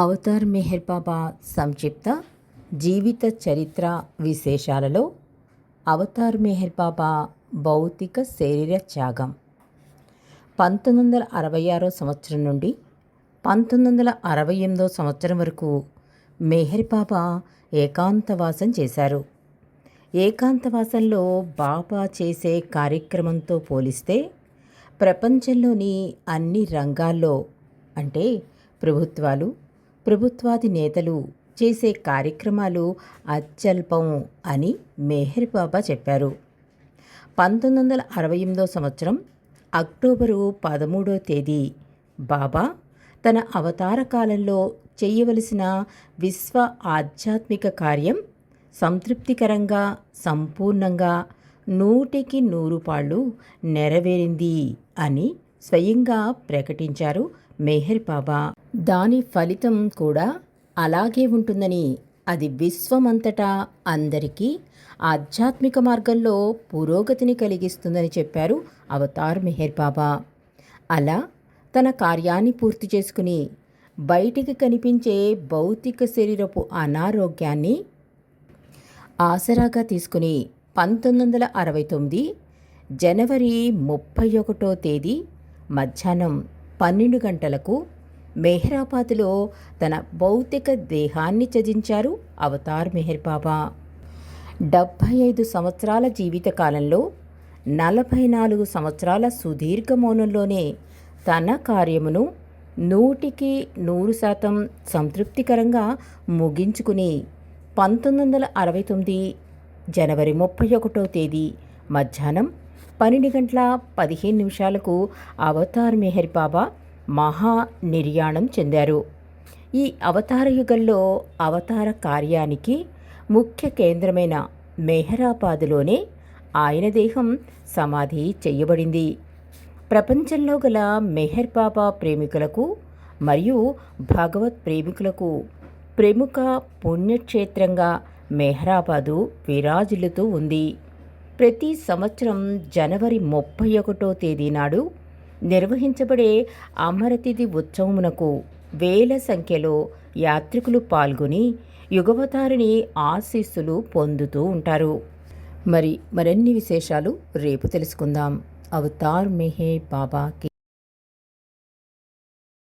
Avatar Meher బాబా సంక్షిప్త జీవిత చరిత్ర విశేషాలలో Avatar Meher బాబా భౌతిక శరీర త్యాగం. పంతొమ్మిది వందల అరవై ఆరో సంవత్సరం నుండి పంతొమ్మిది వందల అరవై ఎనిమిదో సంవత్సరం వరకు మెహర్ బాబా ఏకాంతవాసం చేశారు. ఏకాంతవాసంలో బాబా చేసే కార్యక్రమంతో పోలిస్తే ప్రపంచంలోని అన్ని రంగాల్లో అంటే ప్రభుత్వాలు ప్రభుత్వాది నేతలు చేసే కార్యక్రమాలు అత్యల్పం అని మెహర్ బాబా చెప్పారు. పంతొమ్మిది వందల అరవై ఎనిమిదో సంవత్సరం అక్టోబరు పదమూడో తేదీ బాబా తన అవతార కాలంలో చేయవలసిన విశ్వ ఆధ్యాత్మిక కార్యం సంతృప్తికరంగా సంపూర్ణంగా నూటికి నూరు పాళ్ళు నెరవేరింది అని స్వయంగా ప్రకటించారు మెహర్ బాబా. దాని ఫలితం కూడా అలాగే ఉంటుందని అది విశ్వమంతటా అందరికీ ఆధ్యాత్మిక మార్గంలో పురోగతిని కలిగిస్తుందని చెప్పారు అవతార్ మెహర్ బాబా. అలా తన కార్యాన్ని పూర్తి చేసుకుని బయటికి కనిపించే భౌతిక శరీరపు అనారోగ్యాన్ని ఆసరాగా తీసుకుని పంతొమ్మిది వందల అరవై తొమ్మిది జనవరి ముప్పై ఒకటో తేదీ మధ్యాహ్నం పన్నెండు గంటలకు మెహ్రాబాద్లో తన భౌతిక దేహాన్ని త్యజించారు అవతార్ మెహర్ బాబా. డెబ్భై ఐదు సంవత్సరాల జీవితకాలంలో నలభై నాలుగు సంవత్సరాల సుదీర్ఘ మౌనంలోనే తన కార్యమును నూటికి నూరు శాతం సంతృప్తికరంగా ముగించుకుని పంతొమ్మిది వందల అరవై తొమ్మిది జనవరి ముప్పై ఒకటో తేదీ మధ్యాహ్నం పన్నెండు గంటల పదిహేను నిమిషాలకు అవతార్ మెహర్ బాబా మహా నిర్యాణం చెందారు. ఈ అవతార యుగంలో అవతార కార్యానికి ముఖ్య కేంద్రమైన మెహరాబాదులోనే ఆయన దేహం సమాధి చేయబడింది. ప్రపంచంలో గల మెహర్ బాబా ప్రేమికులకు మరియు భగవత్ ప్రేమికులకు ప్రముఖ పుణ్యక్షేత్రంగా మెహరాబాదు విరాజిల్లుతూ ఉంది. ప్రతి సంవత్సరం జనవరి ముప్పై ఒకటో తేదీ నాడు నిర్వహించబడే అమరతిథి ఉత్సవమునకు వేల సంఖ్యలో యాత్రికులు పాల్గొని యుగవతారిని ఆశీస్సులు పొందుతూ ఉంటారు. మరి మరిన్ని విశేషాలు రేపు తెలుసుకుందాం. అవతార్ మెహే బాబాకి